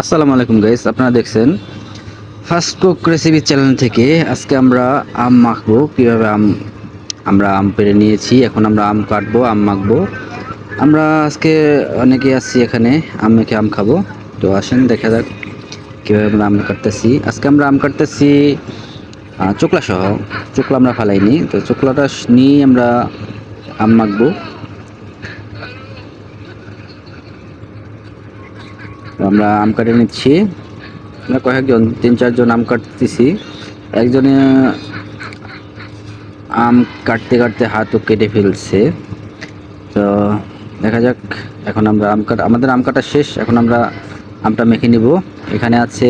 আসসালামু আলাইকুম গাইস আপনারা দেখছেন ফার্স্ট কুক রেসিপি চ্যানেল থেকে। আজকে আমরা আম মাখবো, কীভাবে আম আমরা আম পেড়ে নিয়েছি। এখন আমরা আম কাটবো, আম মাখবো। আমরা আজকে অনেকে আসছি এখানে, আম মেখে আম খাব। তো আসেন, দেখা যাক। কীভাবে আমরা আম কাটতেছি। আজকে আমরা আম কাটতেছি চোকলা সহ। চোকলা আমরা ফালাইনি, তো চোকলাটা নিয়েই আমরা আম মাখবো। আমরা আম কাটে নিচ্ছি। আমরা কয়েকজন, তিন চারজন আম কাটতেছি। একজনে আম কাটতে কাটতে হাতও কেটে ফেলছে। তো দেখা যাক, এখন আমরা আম কাটা, আমাদের আম কাটা শেষ। এখন আমরা আমটা মেখে নিব। এখানে আছে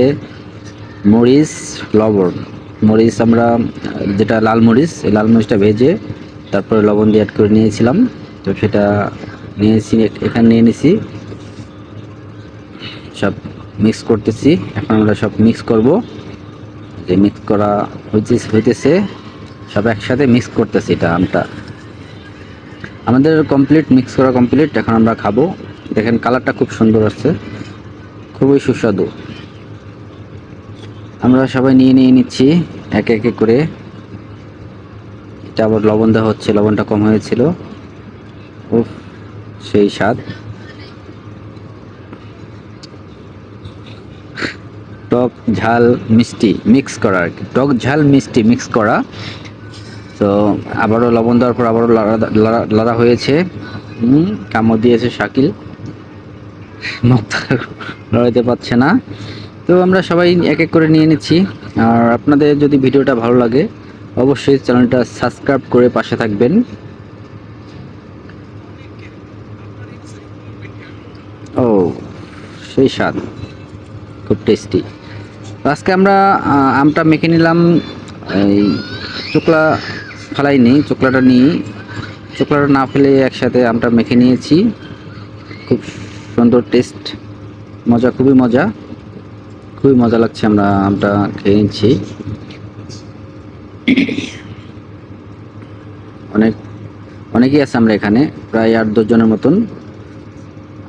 মরিচ, লবণ। মরিচ আমরা, যেটা লাল মরিচ, এই লাল মরিচটা ভেজে তারপরে লবণ দিয়ে অ্যাড করে নিয়েছিলাম। তো সেটা নিয়েছি, এখানে নিয়ে নিছি। সব মিক্স করতেছি। এখন আমরা সব মিক্স করব। যে মিক্স করা হইতে, হইতেছে, সব একসাথে মিক্স করতেছি এটা আমটা। আমাদের কমপ্লিট মিক্স করা কমপ্লিট এখন আমরা খাব। দেখেন কালারটা খুব সুন্দর আসছে। খুবই সুস্বাদু। আমরা সবাই নিয়ে নিয়ে নিচ্ছি, এক একে করে। এটা আবার লবণ দেওয়া হচ্ছে, লবণটা কম হয়েছিল। উফ, সেই স্বাদ। টক ঝাল মিষ্টি মিক্স করা আর কি। টক ঝাল মিষ্টি মিক্স করা। তো আবারও লবণ দেওয়ার পর আবারও লাড়া- লাড়া- হয়েছে। কামড় দিয়েছে শাকিল। লড়াইতে পারছে না। তো আমরা সবাই এক এক করে নিয়ে নিচ্ছি। আর আপনাদের যদি ভিডিওটা ভালো লাগে, অবশ্যই চ্যানেলটা সাবস্ক্রাইব করে পাশে থাকবেন। ও, সেই স্বাদ। খুব টেস্টি আজকে আমরা আমটা মেখে নিলাম। এই চোকলা ফেলাইনি চোকলাটা নিয়ে চোকলাটা না ফেলে একসাথে আমটা মেখে নিয়েছি। খুব সুন্দর টেস্ট মজা, খুবই মজা। খুবই মজা লাগছে আমরা আমটা খেয়ে নিচ্ছি। অনেক, অনেকেই আছে আমরা এখানে, প্রায় আট দশজনের মতন।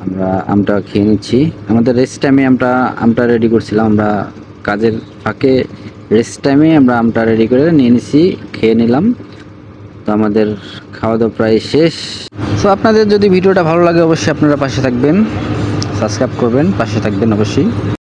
আমরা আমটা খেয়ে নিচ্ছি। আমাদের রেস্ট টাইমে আমরা আমটা রেডি করছিলাম। আমরা কাজের ফাঁকে রেস্ট টাইমে আমরা আমটা রেডি করে নিয়ে নিছি, খেয়ে নিলাম। তো আমাদের খাওয়া দাওয়া প্রায় শেষ। সো আপনাদের যদি ভিডিওটা ভালো লাগে, অবশ্যই আপনারা পাশে থাকবেন। সাবস্ক্রাইব করবেন, পাশে থাকবেন অবশ্যই।